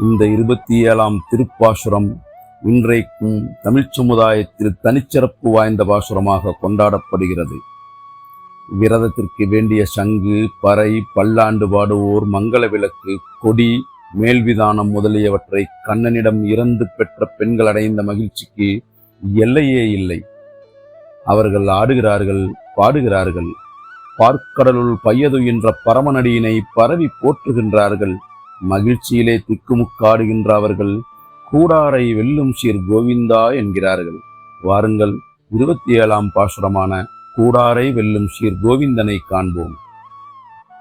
இந்த இருபத்தி ஏழாம் திருப்பாசுரம் இன்றைக்கும் தமிழ் சமுதாயத்தில் தனிச்சிறப்பு வாய்ந்த பாசுரமாக கொண்டாடப்படுகிறது. விரதத்திற்கு வேண்டிய சங்கு பறை பல்லாண்டு பாடுவோர் மங்கள விளக்கு கொடி மேல்விதானம் முதலியவற்றை கண்ணனிடம் இறந்து பெற்ற பெண்கள் அடைந்த மகிழ்ச்சிக்கு எல்லையே இல்லை. அவர்கள் ஆடுகிறார்கள் பாடுகிறார்கள். பார்க்கடலுள் என்ற பரமநடியினைப் பரவி போற்றுகின்றார்கள். மகிழ்ச்சியிலே திக்குமுக்காடுகின்ற அவர்கள் கூடாரை வெல்லும் சீர் கோவிந்தா என்கிறார்கள். வாருங்கள் இருபத்தி ஏழாம் பாசுரமான கூடாரை வெல்லும் சீர் கோவிந்தனை காண்போம்.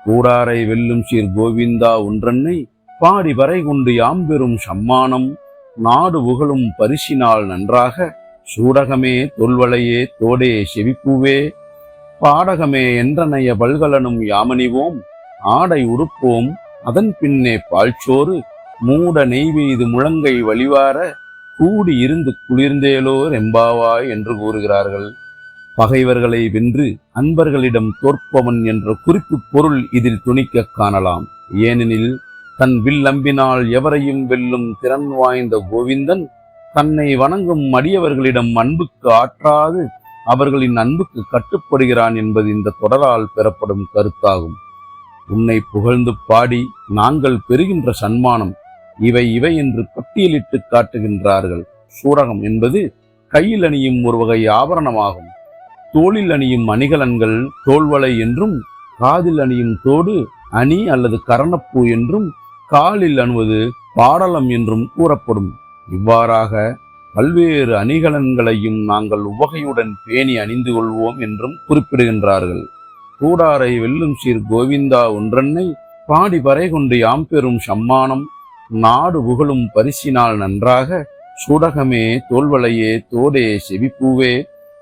கூடாரை வெல்லும் சீர் கோவிந்தா ஒன்றன்னை பாடி வரை கொண்டு யாம் பெறும் சம்மானம் நாடு புகழும் பரிசினால் நன்றாக சூடகமே தொல்வளையே தோடே செவிப்பூவே பாடகமே என்றனைய பல்கலனும் யாமணிவோம் ஆடை உடுப்போம் அதன் பின்னே பால்ச்சோறு மூட நெய்வெய்து முழங்கை வழிவார கூடி இருந்து குளிர்ந்தேலோர் எம்பாவாய் என்று கூறுகிறார்கள். பகைவர்களை வென்று அன்பர்களிடம் தோற்பவன் என்ற குறிப்பு பொருள் இதில் துணிக்க காணலாம். ஏனெனில் தன் வில்லம்பினால் எவரையும் வெல்லும் திறன் வாய்ந்த கோவிந்தன் தன்னை வணங்கும் அடியவர்களிடம் அன்புக்கு ஆற்றாது அவர்களின் அன்புக்கு கட்டுப்படுகிறான் என்பது இந்த தொடரால் பெறப்படும் கருத்தாகும். உன்னை புகழ்ந்து பாடி நாங்கள் பெறுகின்ற சன்மானம் இவை இவை என்று பட்டியலிட்டு காட்டுகின்றார்கள். சூடகம் என்பது கையில் அணியும் ஒரு வகை ஆபரணமாகும். தோளில் அணியும் அணிகலன்கள் தோல்வலை என்றும் காதில் அணியும் தோடு அணி அல்லது கரணப்பூ என்றும் காலில் அணுவது பாடலம் என்றும் கூறப்படும். இவ்வாறாக பல்வேறு அணிகலன்களையும் நாங்கள் உவகையுடன் பேணி அணிந்து கொள்வோம் என்றும் குறிப்பிடுகின்றார்கள். கூடாரை வெல்லும் சீர் கோவிந்தா ஒன்றன்னை பாடி பறை கொண்டு யாம் பெறும் சம்மானம். நாடு புகழும் பரிசினால் நன்றாக சூடகமே தோல்வளையே தோடே செவிப்பூவே.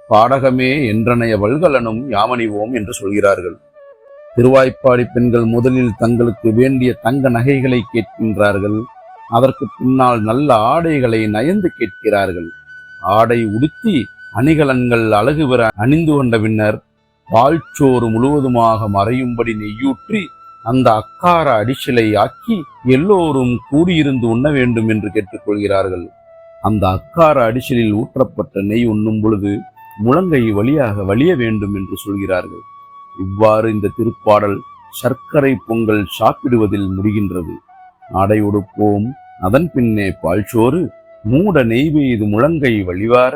பாடகமே என்றனைய வல்கலனும் யாமணிவோம் என்று சொல்கிறார்கள். திருவாய்ப்பாடி பெண்கள் முதலில் தங்களுக்கு வேண்டிய தங்க நகைகளை கேட்கின்றார்கள். அதற்கு பின்னால் நல்ல ஆடைகளை நயந்து கேட்கிறார்கள். ஆடை உடுத்தி அணிகலன்கள் அழகு பெற அணிந்து கொண்ட பின்னர் பால்ச்சோறு முழுவதுமாக மறையும்படி நெய்யூற்றி அந்த அக்கார அடிச்சலை ஆக்கி எல்லோரும் கூடியிருந்து உண்ண வேண்டும் என்று கேட்டுக்கொள்கிறார்கள். அந்த அக்கார அடிச்சலில் ஊற்றப்பட்ட நெய் உண்ணும் பொழுது முழங்கை வழியாக வலிய வேண்டும் என்று சொல்கிறார்கள். இவ்வாறு இந்த திருப்பாடல் சர்க்கரை பொங்கல் சாப்பிடுவதில் முடிகின்றது. ஆடை உடுப்போம் அதன் பின்னே பால்சோறு. மூட நெய்வெய்து முழங்கை வழிவார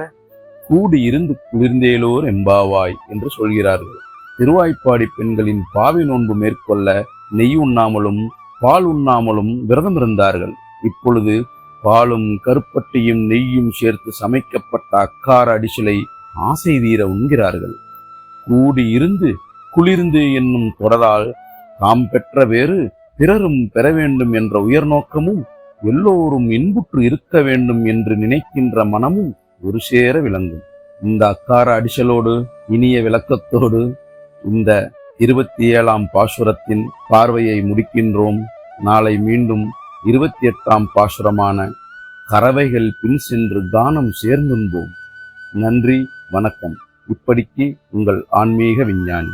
கூடி இருந்து குளிர்ந்தேலோர் எம்பாவாய் என்று சொல்கிறார்கள். திருவாய்ப்பாடி பெண்களின் பாவி நோன்பு மேற்கொள்ள நெய் உண்ணாமலும் பால் உண்ணாமலும் விரதம் இருந்தார்கள். இப்பொழுது பாலும் கருப்பட்டியும் நெய்யும் சேர்த்து சமைக்கப்பட்ட அக்கார அடிசலை ஆசை தீர உண்கிறார்கள். கூடி இருந்து குளிர்ந்து என்னும் தொடரால் தாம் பெற்ற வேறு பிறரும் பெற வேண்டும் என்ற உயர் நோக்கமும் எல்லோரும் இன்புற்று இருக்க வேண்டும் என்று நினைக்கின்ற மனமும் ஒரு சேர விளங்கும். இந்த அக்கார அடிசலோடு இனிய விளக்கத்தோடு இந்த இருபத்தி ஏழாம் பாசுரத்தின் பார்வையை முடிக்கின்றோம். நாளை மீண்டும் இருபத்தி எட்டாம் பாசுரமான கறவைகள் பின் சென்று கானம் சேர்ந்துன்போம் நன்றி வணக்கம். இப்படிக்கு உங்கள் ஆன்மீக விஞ்ஞானி.